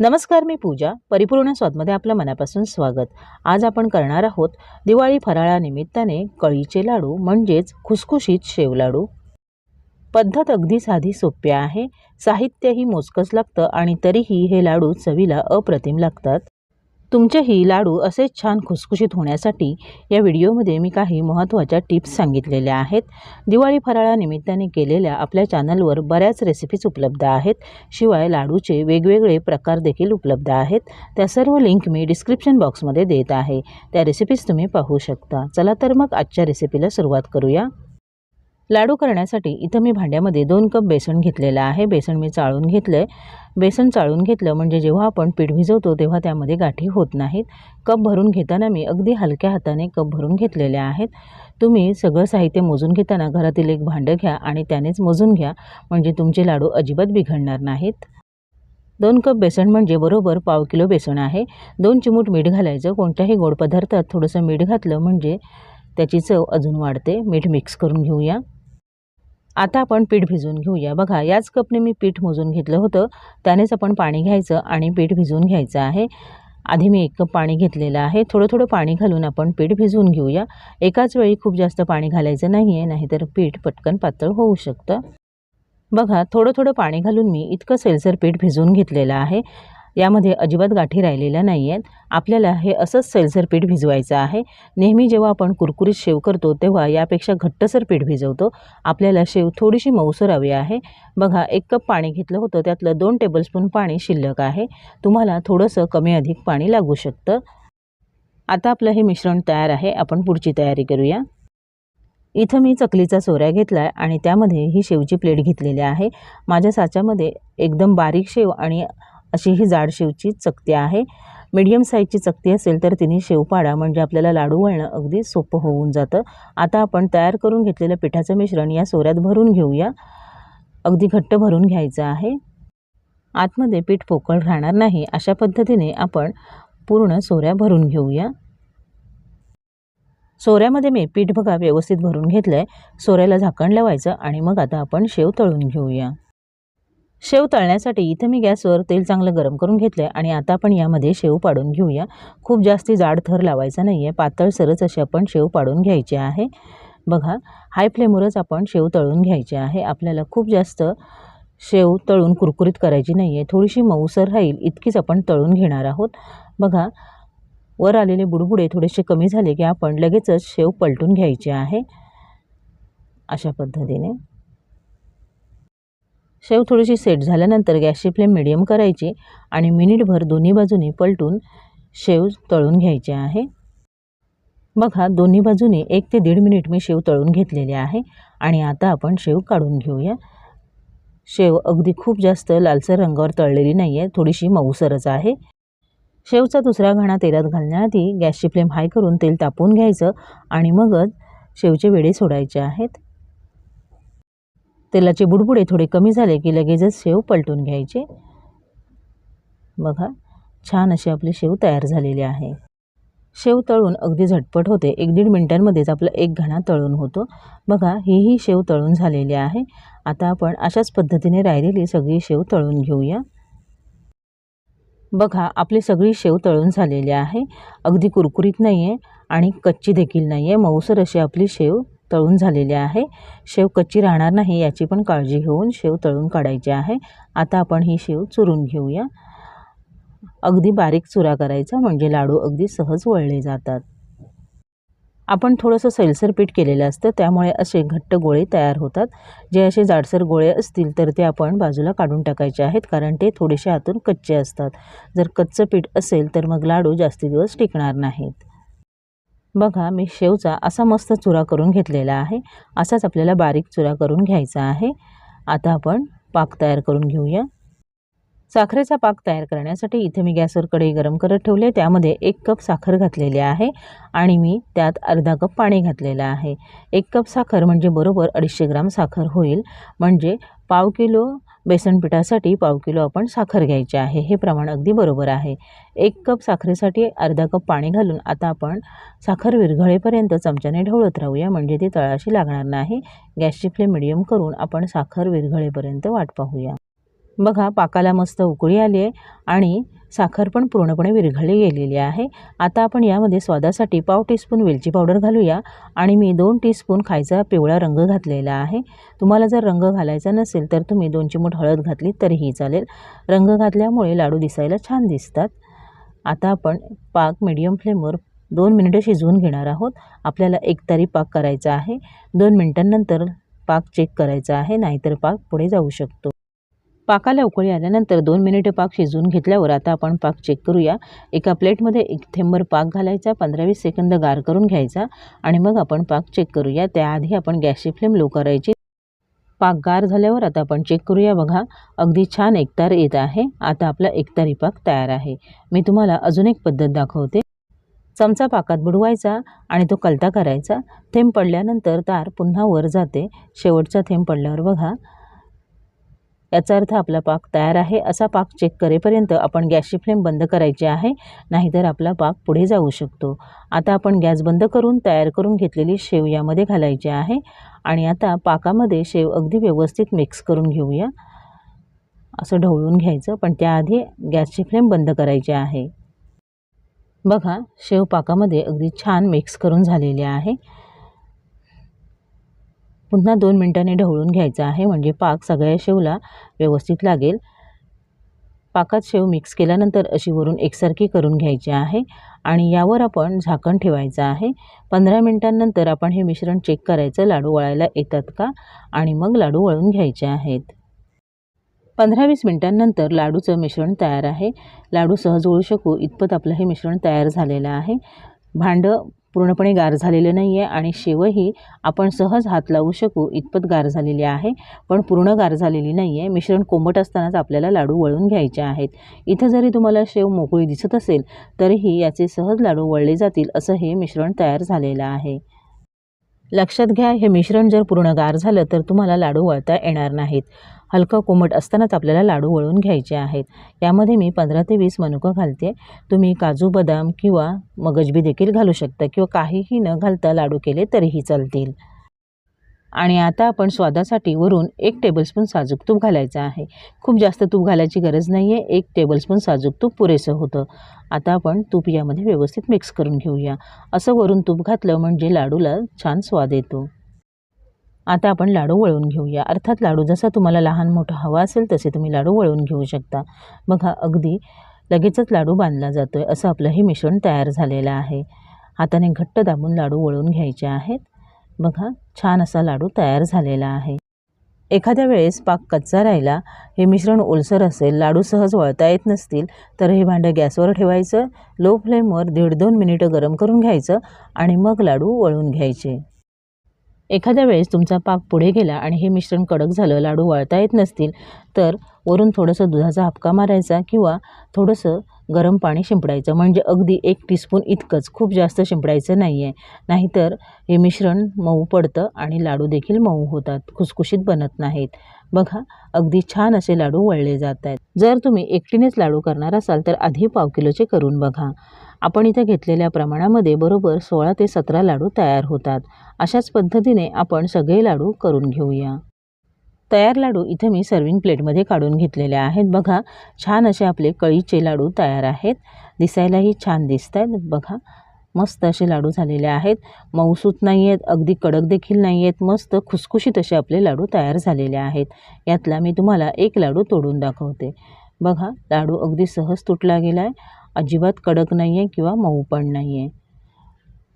नमस्कार मी पूजा. परिपूर्ण स्वादमध्ये आपलं मनापासून स्वागत. आज आपण करणार आहोत दिवाळी फराळानिमित्ताने कळीचे लाडू म्हणजेच खुसखुशीत शेव लाडू. पद्धत अगदी साधी सोपी आहे. साहित्यही मोजकंच लागतं आणि तरीही हे लाडू चवीला अप्रतिम लागतात. तुमचेही लाडू असेच छान खुसखुशीत होण्यासाठी या व्हिडिओमध्ये मी काही महत्त्वाच्या टिप्स सांगितलेल्या आहेत. दिवाळी फराळानिमित्ताने केलेल्या आपल्या चॅनलवर बऱ्याच रेसिपीज उपलब्ध आहेत. शिवाय लाडूचे वेगवेगळे प्रकार देखील उपलब्ध आहेत. त्या सर्व लिंक मी डिस्क्रिप्शन बॉक्समध्ये देत आहे. त्या रेसिपीज तुम्ही पाहू शकता. चला तर मग आजच्या रेसिपीला सुरुवात करूया. लाडू करण्यासाठी इथं मी भांड्यामध्ये दोन कप बेसन घेतलेलं आहे. बेसन मी चाळून घेतलं आहे बेसन चाळून घेतलं म्हणजे जेव्हा आपण पीठ भिजवतो तेव्हा त्यामध्ये गाठी होत नाहीत. कप भरून घेताना मी अगदी हलक्या हाताने कप भरून घेतलेले आहेत. तुम्ही सगळं साहित्य मोजून घेताना घरातील एक भांडं घ्या आणि त्यानेच मोजून घ्या म्हणजे तुमचे लाडू अजिबात बिघडणार नाहीत. दोन कप बेसन म्हणजे बरोबर पाव किलो बेसन आहे. दोन चिमूट मीठ घालायचं. कोणत्याही गोड पदार्थात थोडंसं मीठ घातलं म्हणजे त्याची चव अजून वाढते. मीठ मिक्स करून घेऊया. आता आपण पीठ भिजवून घेऊया. बघा याच कपने मी पीठ मोजून घेतलं होतं. त्यानेच आपण पाणी घ्यायचं आणि पीठ भिजवून घ्यायचं आहे. आधी मी एक कप पाणी घेतलेलं आहे. थोडं थोडं पाणी घालून आपण पीठ भिजवून घेऊया. एकाच वेळी खूप जास्त पाणी घालायचं नाही आहे नाहीतर पीठ पटकन पातळ होऊ शकतं. बघा थोडं थोडं पाणी घालून मी इतकं सेलसर पीठ भिजवून घेतलेलं आहे. यामध्ये अजिबात गाठी राहिलेल्या नाही आहेत आपल्याला हे असंच सैलसर पीठ भिजवायचं आहे. नेहमी जेव्हा आपण कुरकुरीत शेव करतो तेव्हा यापेक्षा घट्टसर पीठ भिजवतो. आपल्याला शेव थोडीशी मऊसर हवी आहे. बघा एक कप पाणी घेतलं होतं त्यातलं दोन टेबलस्पून पाणी शिल्लक आहे. तुम्हाला थोडंसं कमी अधिक पाणी लागू शकतं. आता आपलं हे मिश्रण तयार आहे. आपण पुढची तयारी करूया. इथं मी चकलीचा सोऱ्या घेतला आहे आणि त्यामध्ये ही शेवची प्लेट घेतलेली आहे. माझ्या साच्यामध्ये एकदम बारीक शेव आणि अशी ही जाड शेवची चकती आहे. मीडियम साईजची चकती असेल तर तिने शेव पाडा म्हणजे आपल्याला लाडू वळणं अगदी सोपं होऊन जातं. आता आपण तयार करून घेतलेलं पिठाचं मिश्रण या सोऱ्यात भरून घेऊया. अगदी घट्ट भरून घ्यायचं आहे. आतमध्ये पीठ पोकळ राहणार नाही. अशा पद्धतीने आपण पूर्ण सोऱ्या भरून घेऊया. सोऱ्यामध्ये मी पीठ बघा व्यवस्थित भरून घेतलं आहे सोऱ्याला झाकण लावायचं आणि मग आता आपण शेव तळून घेऊया. शेव तळण्यासाठी इथं मी गॅसवर तेल चांगलं गरम करून घेतलं आहे आणि आता आपण यामध्ये शेव पाडून घेऊया. खूप जास्ती जाड थर लावायचा नाही आहे पातळ सरच अशी आपण शेव पाडून घ्यायची आहे. बघा हाय फ्लेमवरच आपण शेव तळून घ्यायची आहे. आपल्याला खूप जास्त शेव तळून कुरकुरीत करायची नाही आहे थोडीशी मऊसर राहील इतकीच आपण तळून घेणार आहोत. बघा वर आलेले बुडबुडे थोडेसे कमी झाले की आपण लगेचच शेव पलटून घ्यायचे आहे. अशा पद्धतीने. शेव थोडीशी सेट झाल्यानंतर गॅसची फ्लेम मिडियम करायची आणि मिनिटभर दोन्ही बाजूनी पलटून शेव तळून घ्यायचे आहे. बघा दोन्ही बाजूनी एक ते दीड मिनिट मी शेव तळून घेतलेले आहे आणि आता आपण शेव काढून घेऊया. शेव अगदी खूप जास्त लालसर रंगावर तळलेली नाही आहे थोडीशी मऊसरच आहे. शेवचा दुसरा घाणा तेलात घालण्याआधी गॅसची फ्लेम हाय करून तेल तापवून घ्यायचं आणि मगच शेवचे वेडे सोडायचे आहेत. तेलाचे बुडबुडे थोडे कमी झाले की लगेचच शेव पलटून घ्यायचे. बघा छान अशी आपली शेव तयार झालेली आहे. शेव तळून अगदी झटपट होते. एक दीड मिनटांमध्येच आपला एक घणा तळून होतो. बघा हीही शेव तळून झालेली आहे. आता आपण अशाच पद्धतीने राहिलेली सगळी शेव तळून घेऊया. बघा आपली सगळी शेव तळून झालेली आहे. अगदी कुरकुरीत नाही आहे आणि कच्ची देखील नाही आहे मऊसर अशी आपली शेव तळून झालेले आहे. शेव कच्ची राहणार नाही याची पण काळजी घेऊन शेव तळून काढायची आहे. आता आपण ही शेव चुरून घेऊया. अगदी बारीक चुरा करायचा म्हणजे लाडू अगदी सहज वळले जातात. आपण थोडंसं सैलसर पीठ केलेलं असतं त्यामुळे असे घट्ट गोळे तयार होतात. जे असे जाडसर गोळे असतील तर ते आपण बाजूला काढून टाकायचे आहेत कारण ते थोडेसे आतून कच्चे असतात. जर कच्चं पीठ असेल तर मग लाडू जास्त दिवस टिकणार नाहीत. बघा मी शेवचा असा मस्त चुरा करून घेतलेला आहे. असाच आपल्याला बारीक चुरा करून घ्यायचा आहे. आता आपण पाक तयार करून घेऊया. साखरेचा पाक तयार करण्यासाठी इथे मी गॅसवर कढई गरम करत ठेवले त्यामध्ये एक कप साखर घातलेली आहे आणि मी त्यात अर्धा कप पाणी घातलेलं आहे. एक कप साखर म्हणजे बरोबर अडीचशे ग्राम साखर होईल. म्हणजे पाव किलो बेसन पिठासाठी पाव किलो आपण साखर घ्यायची आहे. हे प्रमाण अगदी बरोबर आहे. एक कप साखरेसाठी अर्धा कप पाणी घालून आता आपण साखर विरघळेपर्यंत चमच्याने ढवळत राहूया. म्हणजे ती तळाशी लागणार नाही. गॅसची फ्लेम मिडियम करून आपण साखर विरघळेपर्यंत वाट पाहूया. बघा पाकाला मस्त उकळी आली आहे आणि साखर पण पूर्णपणे विरघळली गेलेली आहे. आता आपण यामध्ये स्वादासाठी पाव टीस्पून वेलची पावडर घालूया आणि मी दोन टीस्पून खायचा पिवळा रंग घातलेला आहे. तुम्हाला जर रंग घालायचा नसेल तर तुम्ही दोन चिमूट हळद घातली तरीही चालेल. रंग घातल्यामुळे लाडू दिसायला छान दिसतात. आता आपण पाक मिडियम फ्लेमवर दोन मिनिटं शिजवून घेणार आहोत. आपल्याला एकतारी पाक करायचा आहे. दोन मिनटांनंतर पाक चेक करायचा आहे नाहीतर पाक पुढे जाऊ शकतो. पाकाला उकळी आल्यानंतर दोन मिनिटे पाक शिजवून घेतल्यावर आता आपण पाक चेक करूया. एका प्लेटमध्ये एक थेंबर पाक घालायचा पंधरा वीस सेकंद गार करून घ्यायचा आणि मग आपण पाक चेक करूया. त्याआधी आपण गॅसची फ्लेम लो करायची. पाक गार झाल्यावर आता आपण चेक करूया. बघा अगदी छान एकतार येत आहे. आता आपला एकतारी पाक तयार आहे. मी तुम्हाला अजून एक पद्धत दाखवते. चमचा पाकात बुडवायचा आणि तो कलता करायचा. थेंब पडल्यानंतर तार पुन्हा वर जाते. शेवटचा थेंब पडल्यावर बघा याचा अर्थ आपला पाक तयार आहे. असा पाक चेक करेपर्यंत आपण गॅसची फ्लेम बंद करायची आहे नाहीतर आपला पाक पुढे जाऊ शकतो. आता आपण गॅस बंद करून तयार करून घेतलेली शेव यामध्ये घालायची आहे आणि आता पाकामध्ये शेव अगदी व्यवस्थित मिक्स करून घेऊया. असं ढवळून घ्यायचं पण त्याआधी गॅसची फ्लेम बंद करायची आहे. बघा शेव पाकामध्ये अगदी छान मिक्स करून झालेले आहे. पुन्हा दोन मिनटांनी ढवळून घ्यायचं आहे म्हणजे पाक सगळ्या शेवला व्यवस्थित लागेल. पाकात शेव मिक्स केल्यानंतर अशी वरून एकसारखी करून घ्यायची आहे आणि यावर आपण झाकण ठेवायचं आहे. पंधरा मिनटांनंतर आपण हे मिश्रण चेक करायचं. लाडू वळायला येतात का? आणि मग लाडू वळून घ्यायचे आहेत. पंधरा वीस मिनटांनंतर लाडूचं मिश्रण तयार आहे. लाडू सहज वळू शकू इतपत आपलं हे मिश्रण तयार झालेलं आहे. भांडं पूर्णपणे गार झालेलं नाही आहे आणि शेवही आपण सहज हात लावू शकू इतपत गार झालेली आहे. पण पूर्ण गार झालेली नाही आहे मिश्रण कोंबट असतानाच आपल्याला लाडू वळून घ्यायचे आहेत. इथं जरी तुम्हाला शेव मोकळी दिसत असेल तरीही याचे सहज लाडू वळले जातील असं हे मिश्रण तयार झालेलं आहे. लक्षात घ्या हे मिश्रण जर पूर्ण गार झालं तर तुम्हाला लाडू वळता येणार नाहीत. हलकं कोमट असतानाच आपल्याला लाडू वळून घ्यायचे आहेत. यामध्ये मी पंधरा ते वीस मनुकं घालते. तुम्ही काजू बदाम किंवा मगजबी देखील घालू शकता किंवा काहीही न घालता लाडू केले तरीही चालतील. आणि आता आपण स्वादासाठी वरून एक टेबलस्पून साजूक तूप घालायचं आहे. खूप जास्त तूप घालायची गरज नाही आहे एक टेबलस्पून साजूक तूप पुरेसं होतं. आता आपण तूप यामध्ये व्यवस्थित मिक्स करून घेऊया. असं वरून तूप घातलं म्हणजे लाडूला छान स्वाद येतो. आता आपण लाडू वळवून घेऊया. अर्थात लाडू जसा तुम्हाला लहान मोठा हवा असेल तसे तुम्ही लाडू वळवून घेऊ शकता. बघा अगदी लगेचच लाडू बांधला जातो आहे असं आपलं हे मिश्रण तयार झालेलं आहे. हाताने घट्ट दाबून लाडू वळवून घ्यायचे आहेत. बघा छान असा लाडू तयार झालेला आहे. एखाद्या वेळेस पाक कच्चा राहिला हे मिश्रण ओलसर असेल लाडू सहज वळता येत नसतील तर हे भांडं गॅसवर ठेवायचं लो फ्लेमवर दीड दोन मिनिटं गरम करून घ्यायचं आणि मग लाडू वळून घ्यायचे. एखाद्या वेळेस तुमचा पाक पुढे गेला आणि हे मिश्रण कडक झालं लाडू वळता येत नसतील तर वरून थोडंसं दुधाचा हपका मारायचा किंवा थोडंसं गरम पाणी शिंपडायचं. म्हणजे अगदी एक टीस्पून इतकंच. खूप जास्त शिंपडायचं नाही आहे नाहीतर हे मिश्रण मऊ पडतं आणि लाडू देखील मऊ होतात. खुसखुशीत बनत नाहीत. बघा अगदी छान असे लाडू वळले जात आहेत. जर तुम्ही एकटीनेच लाडू करणार असाल तर आधी पाव किलोचे करून बघा. आपण इथं घेतलेल्या प्रमाणामध्ये बरोबर सोळा ते सतरा लाडू तयार होतात. अशाच पद्धतीने आपण सगळे लाडू करून घेऊया. तयार लाडू इथे मी सर्विंग प्लेटमध्ये काढून घेतलेले आहेत. बघा छान असे आपले कळीचे लाडू तयार आहेत. दिसायलाही छान दिसत आहेत बघा मस्त असे लाडू झालेले आहेत. मऊसूत नाही आहेत अगदी कडक देखील नाही आहेत मस्त खुसखुशीत असे आपले लाडू तयार झालेले आहेत. यातला मी तुम्हाला एक लाडू तोडून दाखवते. बघा लाडू अगदी सहज तुटला गेला आहे अजिबात कडक नाही आहे किंवा मऊ पण नाही आहे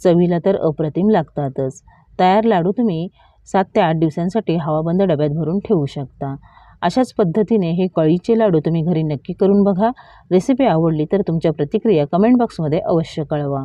चवीला तर अप्रतिम लागतातच. तयार लाडू तुम्ही सात ते आठ दिवसांसाठी हवाबंद डब्यात भरून ठेवू शकता. अशाच पद्धतीने हे कळीचे लाडू तुम्ही घरी नक्की करून बघा. रेसिपी आवडली तर तुमच्या प्रतिक्रिया कमेंट बॉक्समध्ये अवश्य कळवा.